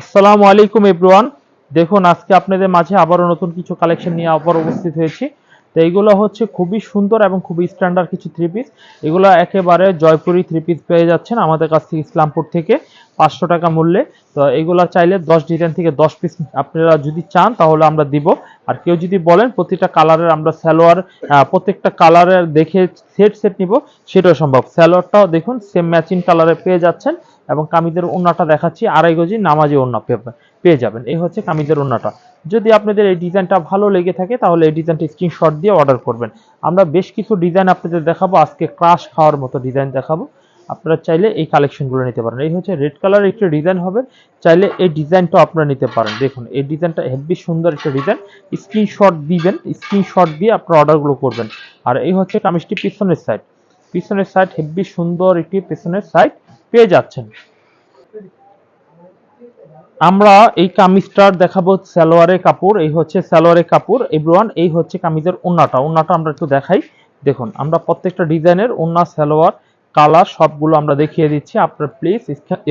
আসসালামু আলাইকুম এভরিওয়ান। দেখুন, আজকে আপনাদের মাঝে আবারও নতুন কিছু কালেকশন নিয়ে আবার উপস্থিত হয়েছি। তো এইগুলো হচ্ছে খুবই সুন্দর এবং খুবই স্ট্যান্ডার্ড কিছু থ্রি পিস এগুলো একেবারে জয়পুরি থ্রি পিস পেয়ে যাচ্ছেন আমাদের কাছ থেকে ইসলামপুর থেকে। পাঁচশো টাকা মূল্যে। তো এগুলো চাইলে দশ ডিজাইন থেকে দশ পিস আপনারা যদি চান তাহলে আমরা দিব। আর কেউ যদি বলেন প্রতিটা কালারের আমরা সালোয়ার আহ, প্রত্যেকটা কালারের দেখে সেট সেট নিব সেটাও সম্ভব। সালোয়ারটাও দেখুন সেম ম্যাচিং কালারে পেয়ে যাচ্ছেন এবং কামিজের ওন্নাটা দেখাচ্ছি আড়াই গজি নামাজি ওন্না পেয়ে- যাবেন। এই হচ্ছে কামিজের ওন্নাটা যদি আপনাদের এই ডিজাইনটা ভালো লেগে থাকে তাহলে এই ডিজাইনটা স্ক্রিনশট দিয়ে অর্ডার করবেন। আমরা বেশ কিছু ডিজাইন আপনাদের দেখাবো আজকে ক্রাশ খাওয়ার মতো ডিজাইন দেখাবো। আপনারা চাইলে এই কালেকশনগুলো নিতে পারেন। এই হচ্ছে রেড কালার একটা ডিজাইন হবে। চাইলে এই ডিজাইনটা আপনারা নিতে পারেন। দেখুন, এই ডিজাইনটা হেভি সুন্দর একটা ডিজাইন স্ক্রিনশট দিবেন স্ক্রিনশট দিয়ে আপনারা অর্ডারগুলো করবেন। আর এই হচ্ছে কামিজটি পিছনের সাইড পিছনের সাইড হেভি সুন্দর একটি পিছনের সাইড পেয়ে যাচ্ছেন। আমরা এই কামিজটার দেখাবো সালোয়ারের কাপড়। এই হচ্ছে সালোয়ারের কাপড়। এভরিওয়ান, এই হচ্ছে কামিজের ওন্নাটা। ওন্নাটা আমরা একটু দেখাই। দেখুন, আমরা প্রত্যেকটা ডিজাইনের ওন্না, সালোয়ার কালার সবগুলো আমরা দেখিয়ে দিচ্ছি। আপনার প্লিজ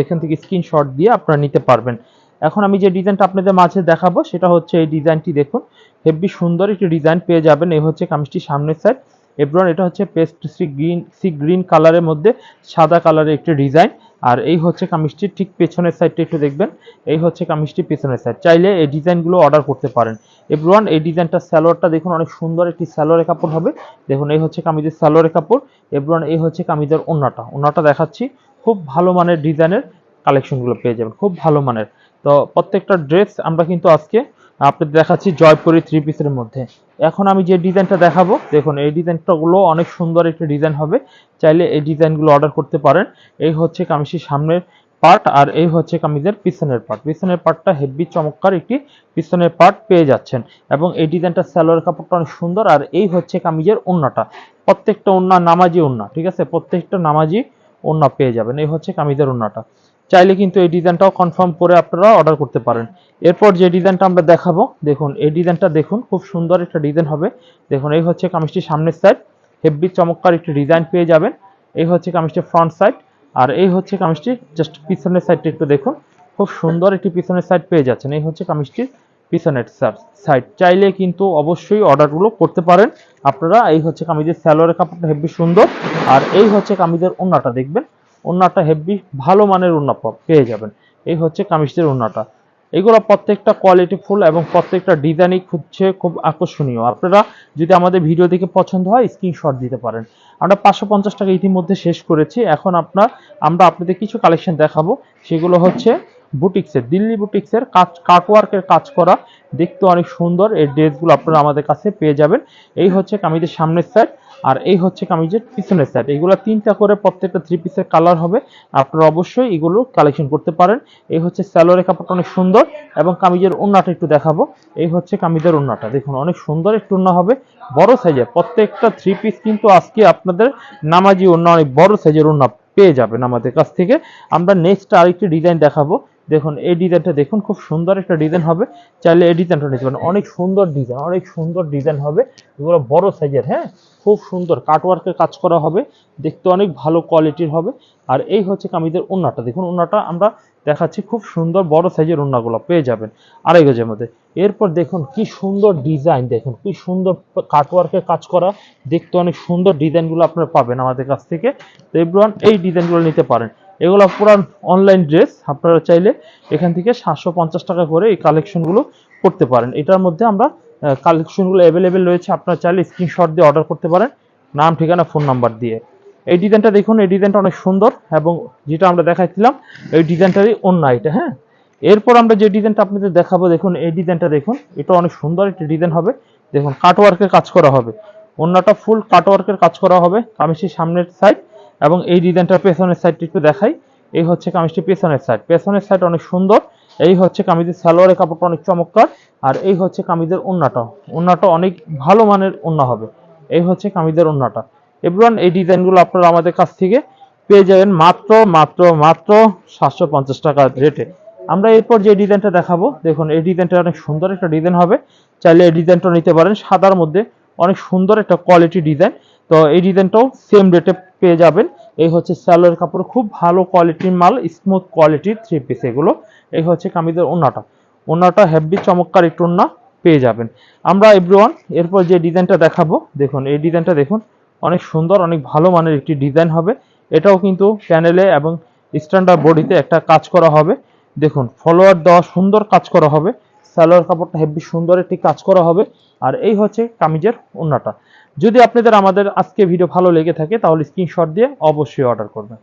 এখান থেকে স্ক্রিনশট দিয়ে আপনারা নিতে পারবেন। এখন আমি যে ডিজাইনটা আপনাদের মাঝে দেখাবো, সেটা হচ্ছে এই ডিজাইনটি দেখুন। হেভি সুন্দর একটি ডিজাইন পেয়ে যাবেন। এই হচ্ছে কামিজটি সামনের সাইড এভরিওয়ান এটা হচ্ছে paste sea green sea green কালারের মধ্যে সাদা কালারের একটি ডিজাইন আর এই হচ্ছে কামিজটির ঠিক পেছনের সাইডটা একটু দেখবেন। এই হচ্ছে কামিজটি পেছনের সাইড চাইলে এই ডিজাইনগুলো অর্ডার করতে পারেন। এভরিওয়ান, এই ডিজাইনটা স্যালোয়ারটা দেখুন, অনেক সুন্দর একটি স্যালোয়ারের কাপড় হবে। দেখুন, এই হচ্ছে কামিজের স্যালোয়ারের কাপড়। এভরিওয়ান, এই হচ্ছে কামিজের ওন্নাটা। ওন্নাটা দেখাচ্ছি। খুব ভালো মানের ডিজাইনের কালেকশনগুলো পেয়ে যাবেন। খুব ভালো মানের। তো প্রত্যেকটা ড্রেস আমরা কিন্তু আজকে আপনাদের দেখাচ্ছি জয়পুরি থ্রি পিসের মধ্যে। এখন আমি যে ডিজাইনটা দেখাবো, দেখুন, এই ডিজাইনটাগুলো অনেক সুন্দর একটা ডিজাইন হবে। চাইলে এই ডিজাইনগুলো অর্ডার করতে পারেন। এই হচ্ছে কামিজের সামনের পার্ট আর এই হচ্ছে কামিজের পিছনের পার্ট পিছনের পার্টটা হেভি চমৎকার একটি পিছনের পার্ট পেয়ে যাচ্ছেন। এবং এই ডিজাইনটা স্যালোয়ার কাপড়টা অনেক সুন্দর। আর এই হচ্ছে কামিজের ওন্নাটা প্রত্যেকটা ওন্না নামাজি ওন্না ঠিক আছে? প্রত্যেকটা নামাজি ওন্না পেয়ে যাবেন। এই হচ্ছে কামিজের ওন্নাটা চাইলে কিন্তু এই ডিজাইনটাও কনফার্ম করে আপনারা অর্ডার করতে পারেন। এরপর যে ডিজাইনটা আমরা দেখাবো, দেখুন, এই ডিজাইনটা দেখুন, খুব সুন্দর একটা ডিজাইন হবে। দেখুন, এই হচ্ছে কামিজটির সামনের সাইড হেভি চমৎকার একটি ডিজাইন পেয়ে যাবেন। এই হচ্ছে কামিজটির ফ্রন্ট সাইড আর এই হচ্ছে কামিজটির জাস্ট পিছনের সাইডটা একটু দেখুন, খুব সুন্দর একটি পিছনের সাইড পেয়ে যাচ্ছেন। এই হচ্ছে কামিজটির পিছনের সাইড চাইলে কিন্তু অবশ্যই অর্ডারগুলো করতে পারেন। আপনারা এই হচ্ছে কামিজের স্যালোয়ারের কাপড়টা হেভি সুন্দর, আর এই হচ্ছে কামিজের ওন্নাটা দেখবেন ওন্নাটা হেভি, ভালো মানের ওন্না পেয়ে যাবেন। এই হচ্ছে কামিজটির ওন্নাটা এগুলো প্রত্যেকটা কোয়ালিটি ফুল এবং প্রত্যেকটা ডিজাইনই হচ্ছে খুব আকর্ষণীয়। আপনারা যদি আমাদের ভিডিও দেখে পছন্দ হয় স্ক্রিনশট দিতে পারেন। আমরা পাঁচশো পঞ্চাশ টাকা ইতিমধ্যে শেষ করেছি। এখন আপনার আমরা আপনাদের কিছু কালেকশন দেখাবো। সেগুলো হচ্ছে বুটিক্সের, দিল্লি বুটিক্সের কাজ কাটওয়ার্কের কাজ করা। দেখতে অনেক সুন্দর। এই ড্রেসগুলো আপনারা আমাদের কাছে পেয়ে যাবেন। এই হচ্ছে কামিজের সামনের সাইড আর এই হচ্ছে কামিজের পিছনের সাইড এগুলো তিনটা করে প্রত্যেকটা থ্রি পিসের কালার হবে। আপনারা অবশ্যই এগুলো কালেকশন করতে পারেন। এই হচ্ছে স্যালোয়ারের কাপড়টা অনেক সুন্দর এবং কামিজের ওন্নাটা একটু দেখাবো। এই হচ্ছে কামিজের ওন্নাটা দেখুন, অনেক সুন্দর একটু ওন্না হবে। বড় সাইজের প্রত্যেকটা থ্রি পিস কিন্তু আজকে আপনাদের নামাজি ওন্না অনেক বড় সাইজের ওন্না পেয়ে যাবেন আমাদের কাছ থেকে। আমরা নেক্সট আরেকটি ডিজাইন দেখাবো। দেখুন, এই ডিজাইনটা দেখুন, খুব সুন্দর একটা ডিজাইন হবে। চাইলে এই ডিজাইনটা নিতে পারেন। অনেক সুন্দর ডিজাইন অনেক সুন্দর ডিজাইন হবে। এগুলো বড় সাইজের হ্যাঁ? খুব সুন্দর। কাটওয়ার্কের কাজ করা হবে। দেখতে অনেক ভালো কোয়ালিটির হবে। আর এই হচ্ছে কামিজের ওন্নাটা দেখুন ওন্নাটা আমরা দেখাচ্ছি। খুব সুন্দর বড় সাইজের ওন্নাগুলো পেয়ে যাবেন আড়াই গজের মধ্যে। এরপর দেখুন, কি সুন্দর ডিজাইন দেখুন, কি সুন্দর কাটওয়ার্কের কাজ করা। দেখতে অনেক সুন্দর ডিজাইনগুলো আপনারা পাবেন আমাদের কাছ থেকে। তো এই ডিজাইনগুলো নিতে পারেন। এগুলো পুরান অনলাইন ড্রেস আপনারা চাইলে এখান থেকে সাতশো পঞ্চাশ টাকা করে এই কালেকশনগুলো করতে পারেন। এটার মধ্যে আমরা কালেকশনগুলো অ্যাভেলেবেল রয়েছে, আপনারা চাইলে স্ক্রিনশট দিয়ে অর্ডার করতে পারেন। নাম, ঠিকানা ফোন নাম্বার দিয়ে। এই ডিজাইনটা দেখুন, এই ডিজাইনটা অনেক সুন্দর এবং যেটা আমরা দেখাইছিলাম, এই ডিজাইনটারই অন্য এটা হ্যাঁ? এরপর আমরা যে ডিজাইনটা আপনাদের দেখাবো, দেখুন, এই ডিজাইনটা দেখুন, এটা অনেক সুন্দর একটি ডিজাইন হবে। দেখুন কাটওয়ার্কের কাজ করা হবে। অন্যটা ফুল কাটওয়ার্কের কাজ করা হবে কামিজটির সামনের সাইড এবং এই ডিজাইনটার পেছনের সাইডটি একটু দেখাই। এই হচ্ছে কামিজটি পেছনের সাইড পেছনের সাইড অনেক সুন্দর। এই হচ্ছে কামিজের সালোয়ারের কাপড়টা অনেক চমৎকার। আর এই হচ্ছে কামিজের ওন্নাটা। ওন্নাটা অনেক ভালো মানের ওন্না হবে। এই হচ্ছে কামিজের ওন্নাটা। এভরিওয়ান, এই ডিজাইনগুলো আপনারা আমাদের কাছ থেকে পেয়ে যাবেন মাত্র মাত্র মাত্র সাতশো পঞ্চাশ টাকার রেটে আমরা এরপর যে ডিজাইনটা দেখাবো, দেখুন, এই ডিজাইনটা অনেক সুন্দর একটা ডিজাইন হবে। চাইলে এই ডিজাইনটা নিতে পারেন। সাদার মধ্যে অনেক সুন্দর একটা কোয়ালিটি ডিজাইন। তো এই ডিজাইনটাও সেম রেটে পেয়ে যাবেন। এই হচ্ছে স্যালোয়ার কাপড়, খুব ভালো কোয়ালিটির মাল স্মুথ কোয়ালিটির থ্রি পিস এগুলো। এই হচ্ছে কামিজের ওনাটা ওনাটা হেভি চমৎকার একটু ওন্না পেয়ে যাবেন। আমরা এভরিওয়ান এরপর যে ডিজাইনটা দেখাবো, দেখুন, এই ডিজাইনটা দেখুন, অনেক সুন্দর, অনেক ভালো মানের একটি ডিজাইন হবে। এটাও কিন্তু প্যানেলে এবং স্ট্যান্ডার্ড বডিতে একটা কাজ করা হবে। দেখুন ফলোয়ার দেওয়া সুন্দর কাজ করা হবে। সালোয়ার কাপড়টা হেভি সুন্দর একটি কাজ করা হবে। আর এই হচ্ছে কামিজের ওন্নাটা যদি আপনাদের আমাদের আজকে ভিডিও ভালো লেগে থাকে তাহলে স্ক্রিনশট দিয়ে অবশ্যই অর্ডার করবেন।